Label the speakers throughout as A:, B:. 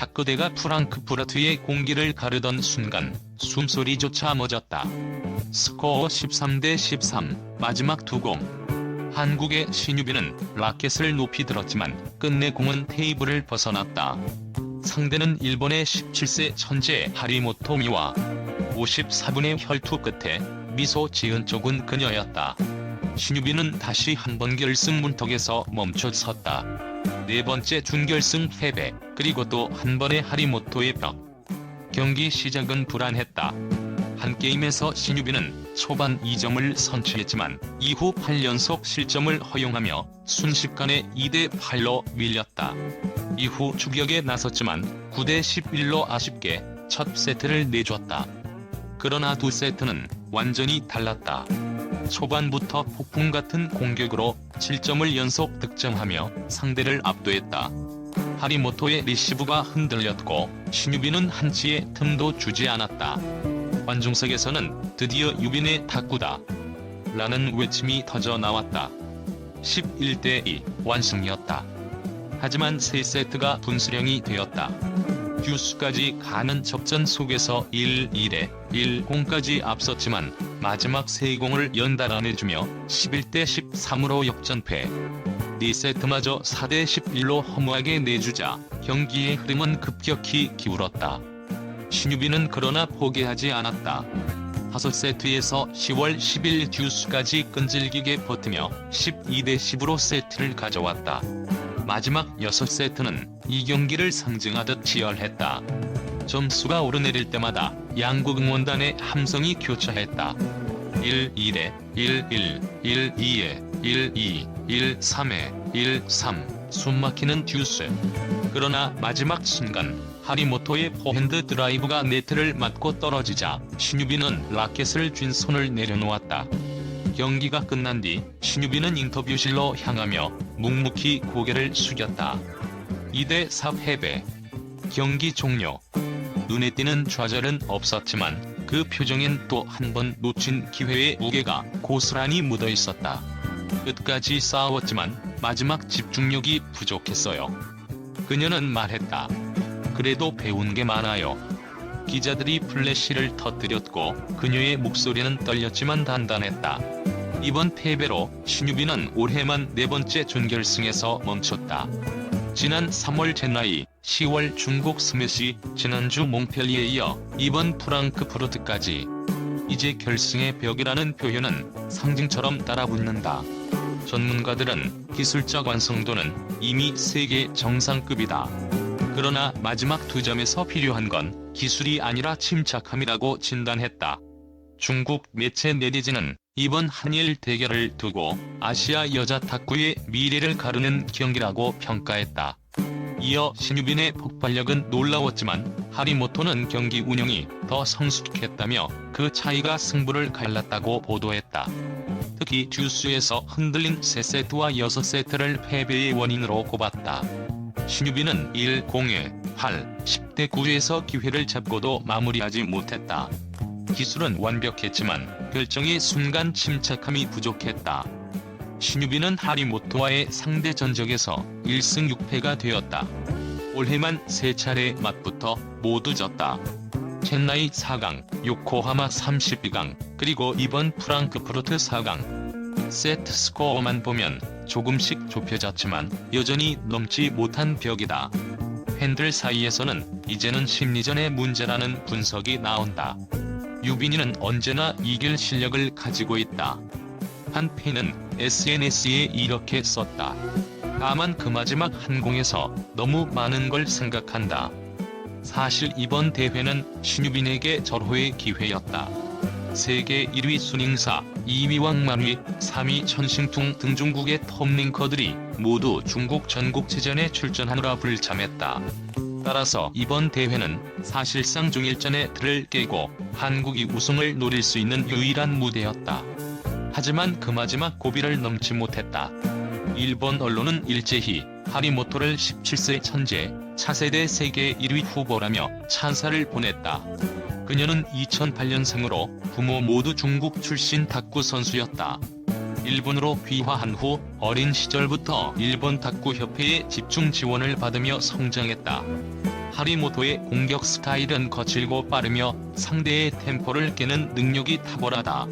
A: 탁구대가 프랑크푸르트의 공기를 가르던 순간 숨소리조차 멎었다. 스코어 13대 13, 마지막 두 공. 한국의 신유빈은 라켓을 높이 들었지만 끝내 공은 테이블을 벗어났다. 상대는 일본의 17세 천재 하리모토 미와 54분의 혈투 끝에 미소 지은 쪽은 그녀였다. 신유빈은 다시 한 번 결승 문턱에서 멈춰 섰다. 네 번째 준결승 패배, 그리고 또 한 번의 하리모토의 벽. 경기 시작은 불안했다. 한 게임에서 신유빈은 초반 2점을 선취했지만 이후 8연속 실점을 허용하며 순식간에 2대 8로 밀렸다. 이후 추격에 나섰지만 9대 11로 아쉽게 첫 세트를 내줬다. 그러나 두 세트는 완전히 달랐다. 초반부터 폭풍 같은 공격으로 7점을 연속 득점하며 상대를 압도했다. 하리모토의 리시브가 흔들렸고 신유빈은 한치의 틈도 주지 않았다. 관중석에서는 드디어 유빈의 탁구다. 라는 외침이 터져 나왔다. 11대2 완승이었다. 하지만 3세트가 분수령이 되었다. 듀스까지 가는 접전 속에서 1-1에 1-0까지 앞섰지만 마지막 3공을 연달아 내주며 11대 13으로 역전패. 2세트마저 4대 11로 허무하게 내주자 경기의 흐름은 급격히 기울었다. 신유빈은 그러나 포기하지 않았다. 5세트에서 10월 10일 듀스까지 끈질기게 버티며 12대 10으로 세트를 가져왔다. 마지막 6세트는 이 경기를 상징하듯 치열했다. 점수가 오르내릴 때마다 양국 응원단의 함성이 교차했다. 1-1에 1-1, 1-2에 1-2, 1-3에 1-3, 숨막히는 듀스. 그러나 마지막 순간 하리모토의 포핸드 드라이브가 네트를 맞고 떨어지자 신유빈은 라켓을 쥔 손을 내려놓았다. 경기가 끝난 뒤 신유빈은 인터뷰실로 향하며 묵묵히 고개를 숙였다. 2대4 패배. 경기 종료. 눈에 띄는 좌절은 없었지만 그 표정엔 또 한 번 놓친 기회의 무게가 고스란히 묻어 있었다. 끝까지 싸웠지만 마지막 집중력이 부족했어요. 그녀는 말했다. 그래도 배운 게 많아요. 기자들이 플래시를 터뜨렸고 그녀의 목소리는 떨렸지만 단단했다. 이번 패배로 신유빈은 올해만 네 번째 준결승에서 멈췄다. 지난 3월 제나이, 10월 중국 스매시, 지난주 몽펠리에 이어 이번 프랑크푸르트까지. 이제 결승의 벽이라는 표현은 상징처럼 따라붙는다. 전문가들은 기술적 완성도는 이미 세계 정상급이다. 그러나 마지막 두 점에서 필요한 건 기술이 아니라 침착함이라고 진단했다. 중국 매체 네티즌은 이번 한일 대결을 두고 아시아 여자 탁구의 미래를 가르는 경기라고 평가했다. 이어 신유빈의 폭발력은 놀라웠지만 하리모토는 경기 운영이 더 성숙했다며 그 차이가 승부를 갈랐다고 보도했다. 특히 듀스에서 흔들린 3세트와 6세트를 패배의 원인으로 꼽았다. 신유빈은 1-0에 8, 10대 9에서 기회를 잡고도 마무리하지 못했다. 기술은 완벽했지만 결정의 순간 침착함이 부족했다. 신유빈은 하리모토와의 상대 전적에서 1승 6패가 되었다. 올해만 3차례 맞붙어 모두 졌다. 첸나이 4강, 요코하마 32강, 그리고 이번 프랑크푸르트 4강. 세트 스코어만 보면 조금씩 좁혀졌지만 여전히 넘지 못한 벽이다. 팬들 사이에서는 이제는 심리전의 문제라는 분석이 나온다. 유빈이는 언제나 이길 실력을 가지고 있다. 한 팬은 SNS에 이렇게 썼다. 다만 그 마지막 한 공에서 너무 많은 걸 생각한다. 사실 이번 대회는 신유빈에게 절호의 기회였다. 세계 1위 순잉사, 2위 왕만위, 3위 천싱퉁 등 중국의 톱링커들이 모두 중국 전국체전에 출전하느라 불참했다. 따라서 이번 대회는 사실상 중일전의 틀을 깨고 한국이 우승을 노릴 수 있는 유일한 무대였다. 하지만 그 마지막 고비를 넘지 못했다. 일본 언론은 일제히 하리모토를 17세 천재, 차세대 세계 1위 후보라며 찬사를 보냈다. 그녀는 2008년생으로 부모 모두 중국 출신 탁구 선수였다. 일본으로 귀화한 후 어린 시절부터 일본 탁구협회의 집중 지원을 받으며 성장했다. 하리모토의 공격 스타일은 거칠고 빠르며 상대의 템포를 깨는 능력이 탁월하다.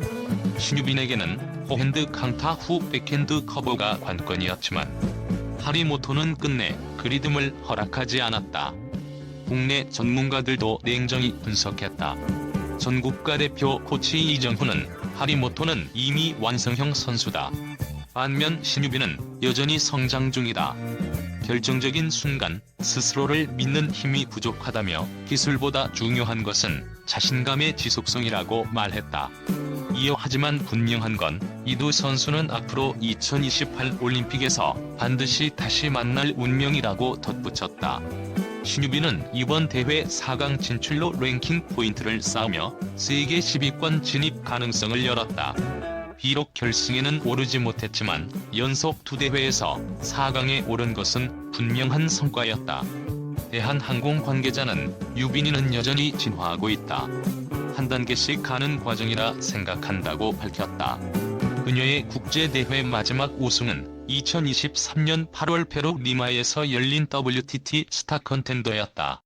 A: 신유빈에게는 포핸드 강타 후 백핸드 커버가 관건이었지만 하리모토는 끝내 그 리듬을 허락하지 않았다. 국내 전문가들도 냉정히 분석했다. 전 국가 대표 코치 이정훈은 하리모토는 이미 완성형 선수다. 반면 신유빈은 여전히 성장 중이다. 결정적인 순간 스스로를 믿는 힘이 부족하다며 기술보다 중요한 것은 자신감의 지속성이라고 말했다. 이어 하지만 분명한 건 이두 선수는 앞으로 2028 올림픽에서 반드시 다시 만날 운명이라고 덧붙였다. 신유빈은 이번 대회 4강 진출로 랭킹 포인트를 쌓으며 세계 10위권 진입 가능성을 열었다. 비록 결승에는 오르지 못했지만 연속 두 대회에서 4강에 오른 것은 분명한 성과였다. 대한항공 관계자는 유빈이는 여전히 진화하고 있다. 한 단계씩 가는 과정이라 생각한다고 밝혔다. 그녀의 국제대회 마지막 우승은 2023년 8월 페루 리마에서 열린 WTT 스타 컨텐더였다.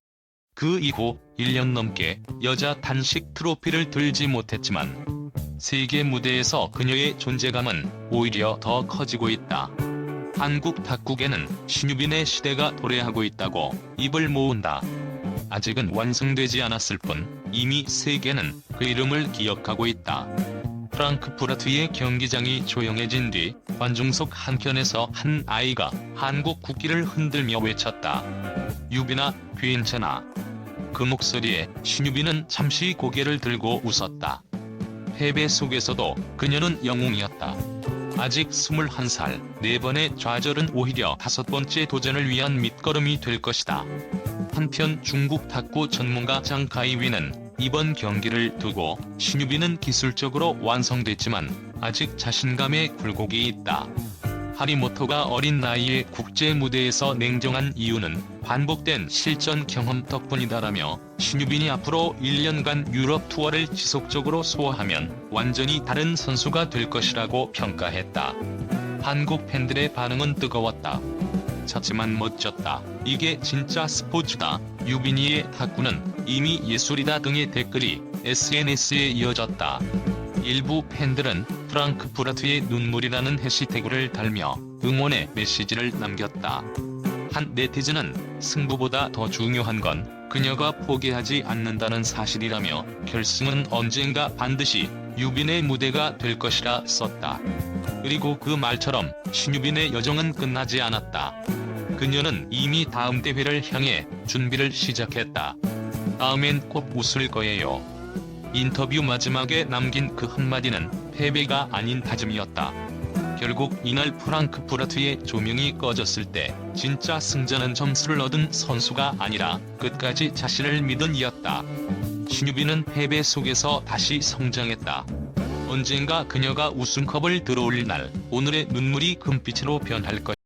A: 그 이후 1년 넘게 여자 단식 트로피를 들지 못했지만 세계 무대에서 그녀의 존재감은 오히려 더 커지고 있다. 한국 탁구계는 신유빈의 시대가 도래하고 있다고 입을 모은다. 아직은 완성되지 않았을 뿐 이미 세계는 그 이름을 기억하고 있다. 프랑크푸르트의 경기장이 조용해진 뒤 관중석 한켠에서 한 아이가 한국 국기를 흔들며 외쳤다. 유빈아, 괜찮아. 그 목소리에 신유빈은 잠시 고개를 들고 웃었다. 패배 속에서도 그녀는 영웅이었다. 아직 21살, 네 번의 좌절은 오히려 다섯 번째 도전을 위한 밑거름이 될 것이다. 한편 중국 탁구 전문가 장 가이위는 이번 경기를 두고 신유빈은 기술적으로 완성됐지만 아직 자신감에 굴곡이 있다. 하리모토가 어린 나이에 국제 무대에서 냉정한 이유는 반복된 실전 경험 덕분이다라며 신유빈이 앞으로 1년간 유럽 투어를 지속적으로 소화하면 완전히 다른 선수가 될 것이라고 평가했다. 한국 팬들의 반응은 뜨거웠다. 작지만 멋졌다. 이게 진짜 스포츠다. 유빈이의 탁구는 이미 예술이다 등의 댓글이 SNS에 이어졌다. 일부 팬들은 프랑크푸르트의 눈물이라는 해시태그를 달며 응원의 메시지를 남겼다. 한 네티즌은 승부보다 더 중요한 건 그녀가 포기하지 않는다는 사실이라며 결승은 언젠가 반드시 유빈의 무대가 될 것이라 썼다. 그리고 그 말처럼 신유빈의 여정은 끝나지 않았다. 그녀는 이미 다음 대회를 향해 준비를 시작했다. 다음엔 꼭 웃을 거예요. 인터뷰 마지막에 남긴 그 한마디는 패배가 아닌 다짐이었다. 결국 이날 프랑크푸르트의 조명이 꺼졌을 때 진짜 승자는 점수를 얻은 선수가 아니라 끝까지 자신을 믿은 이었다. 신유빈은 패배 속에서 다시 성장했다. 언젠가 그녀가 우승컵을 들어올릴 날 오늘의 눈물이 금빛으로 변할 것.